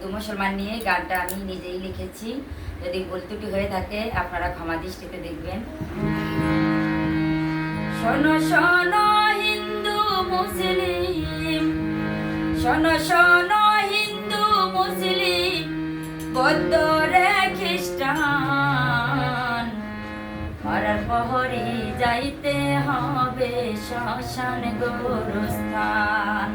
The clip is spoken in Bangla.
হিন্দু মুসলমান নিয়ে গানটা আমি নিজেই লিখেছি। যদি ভুলতুটি হয়ে থাকে, আপনারা ক্ষমা দৃষ্টিতে দেখবেন। শোনো শোনো, হিন্দু মুসলিম। শোনো শোনো, হিন্দু মুসলিম। বৌদ্ধ রে খ্রিস্টান। মরার পহরে যাইতে হবে শ্মশান গোরস্থান।